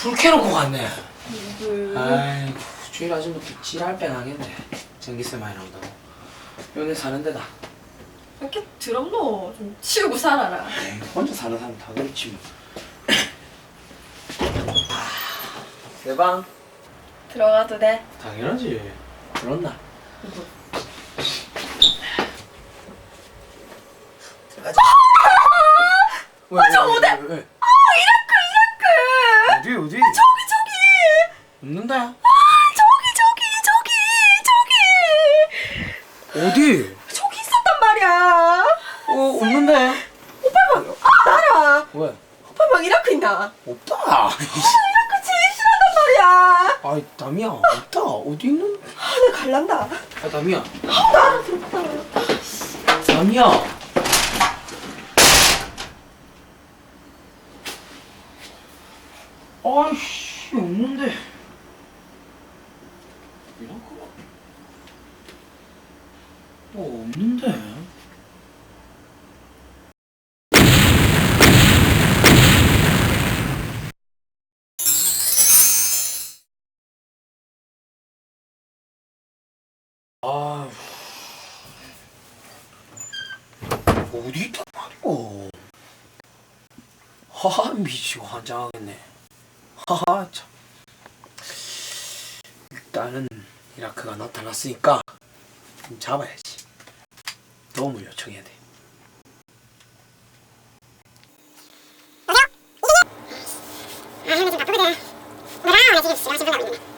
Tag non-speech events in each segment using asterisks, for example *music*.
불 켜놓고 갔네. 그... 아이고, 주일 아줌마도 지랄 뺑 하겠네. 전기세 많이 나온다고. 요네 사는 데다. 이렇게 드럼로 좀 치우고 살아라. 에이, 혼자 사는 사람 다 그렇지 뭐. 아, 내 방? 들어가도 돼? 당연하지. 그렇나? 들어가자. 왜, 아, 저 왜, 왜, 왜? 아. 어디 어디? 저기 저기. 없는다. 아 저기 저기 저기 저기. 어디? 저기 있었단 말이야. 어 없는데. 오빠 방. 아 알아. 왜? 오빠 방 이라크 있나? 없다. 이라크 제일 싫어한단 말이야. 아이 담이야 없다. 어디 있는? 아 내가 갈란다. 아 담이야. 아 나랑 들었다. 담이야. 아이씨 없는데. 이런 거. 어 없는데. 아. 어디 있단 말이오. 하하 미치고 환장하겠네. 하하 참. 일단은 이라크가 나타났으니까 좀 잡아야지. 도움을 요청해야 돼. 아, 지금 바쁘거든. 뭐라? 나 지금 지금 나오고 있네.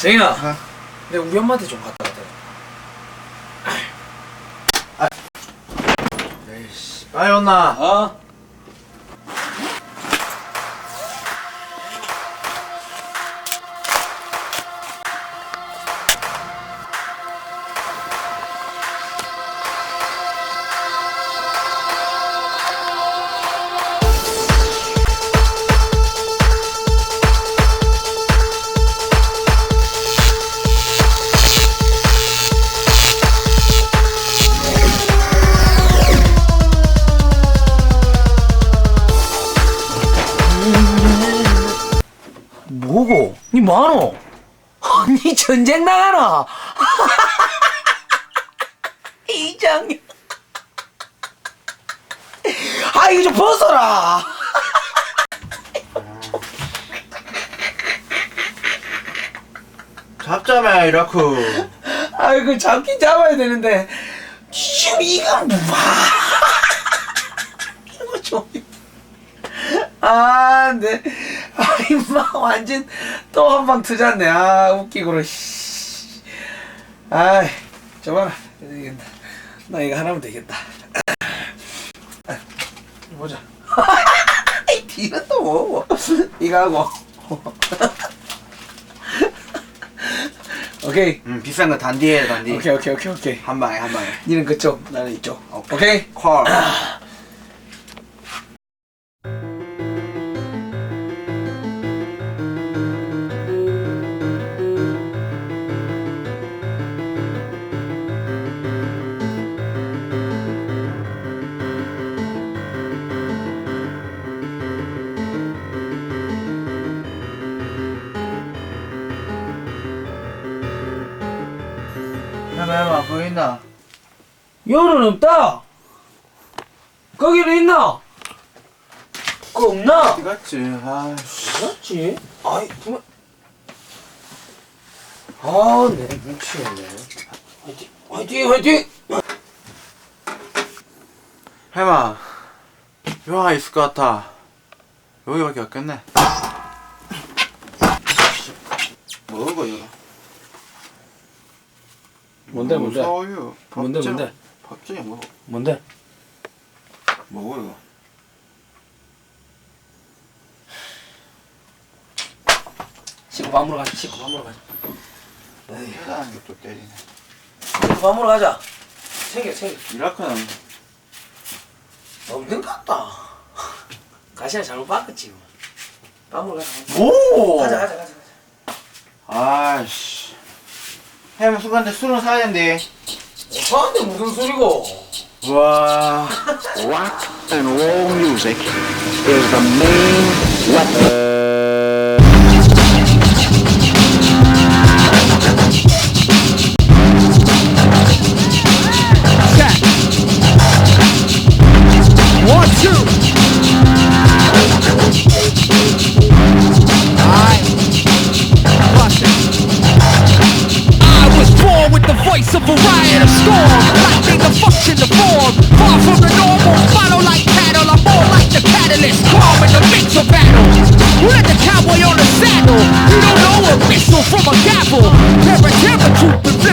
쟁이야. 근데 우리 엄마한테 좀 갖다 갖다. 에이씨 빨리 온나 어? 니 뭐하노? 니 전쟁 나가나? *laughs* 이장님. 아 이거 좀 벗어라. 잡자마야 이라크 아이고 잡긴 잡아야 되는데 지금 이거 뭐? *laughs* 이거 좀. 아, 네. 아, *laughs* 임마, 완전 또 한 방 투졌네. 아, 웃기고로, 씨. 아이, 저봐라. 나 이거 하나면 되겠다. 아, 보자. *laughs* 이 뒤는 또 뭐, 이거 하고. *laughs* 오케이. 음 비싼 거 단디해 단디 오케이, 오케이, 오케이, 오케이. 한 방에 한 방에 니는 그쪽, 나는 이쪽. 오케이? 콜 해마 보이나? 열은 없다. 거기는 있나? 그 없나? 어디 갔지? 아씨 맞지? 아이 그만. 아, 내 미치겠네. 화이팅, 화이팅, 화이팅. 해마 요 하나 있을 것 같아 여기밖에 없겠네 먹어 이거 뭔데, 뭔데? 무서워요 뭔데, 밥장. 뭔데? 밥장이 먹어 뭔데? 먹어 이거 씻고 밥 먹으러 가자. 씻고 밥 먹으러 가자. 해라는 게또 때리네 씻고 밥 먹으러 가자. 챙겨, 챙겨. 이라크는 것 같다. *laughs* 가시나 잘못 바꿨지. 뭐. 밥 먹으러 가자. 오 가자, 가자, 가자. 가자. 아씨 해마 순간데 술은 사야 된대 저한테 무슨 소리고? 와 Rock and roll music is the main weapon.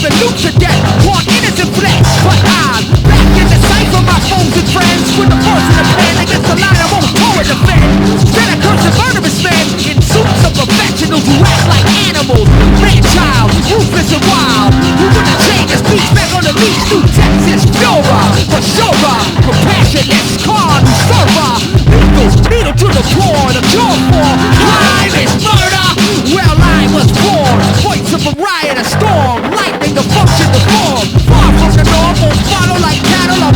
And loot to death. Want innocent flesh, but I'm back in the cipher, my foes and friends. With the force in the pen against the line, I won't forward defend. Instead of cursing murderous men in suits of professionals who act like animals. Man-child, ruthless and wild. Who wouldn't change his speech back on the beach through Texas, Flora, for sure. Compassionless, calm, server. Lethal, needle to the core, the cure for crime is murder. Well, I was born, voice of a riot, a storm, lightning, Follow like cattle